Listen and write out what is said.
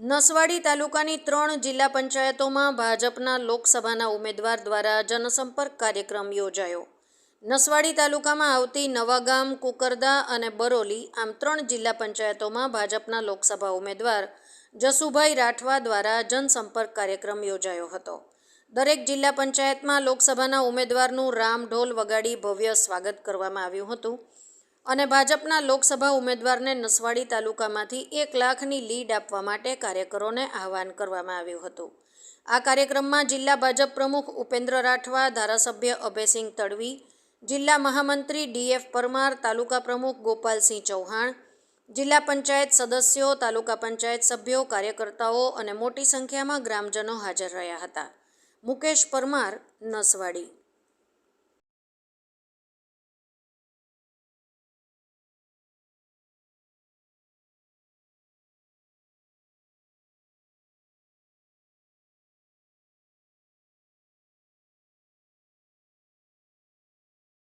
નસવાડી તાલુકાની ત્રણ જિલ્લા પંચાયતોમાં ભાજપના લોકસભાના ઉમેદવાર દ્વારા જનસંપર્ક કાર્યક્રમ યોજાયો. નસવાડી તાલુકામાં આવતી નવાગામ, કુકરદા અને બરોલી આમ ત્રણ જિલ્લા પંચાયતોમાં ભાજપના લોકસભા ઉમેદવાર જસુભાઈ રાઠવા દ્વારા જનસંપર્ક કાર્યક્રમ યોજાયો હતો. દરેક જિલ્લા પંચાયતમાં લોકસભાના ઉમેદવારનું રામ ઢોલ વગાડી ભવ્ય સ્વાગત કરવામાં આવ્યું હતું. અને ભાજપના લોકસભા ઉમેદવારને નસવાડી તાલુકામાંથી એક લાખની લીડ આપવા માટે કાર્યકરોને આહવાન કરવામાં આવ્યું હતું. આ કાર્યક્રમમાં જિલ્લા ભાજપ પ્રમુખ ઉપેન્દ્ર રાઠવા, ધારાસભ્ય અભયસિંહ તડવી, જિલ્લા મહામંત્રી ડીએફ પરમાર, તાલુકા પ્રમુખ ગોપાલસિંહ ચૌહાણ, જિલ્લા પંચાયત સદસ્યો, તાલુકા પંચાયત સભ્યો, કાર્યકર્તાઓ અને મોટી સંખ્યામાં ગ્રામજનો હાજર રહ્યા હતા. મુકેશ પરમાર, નસવાડી.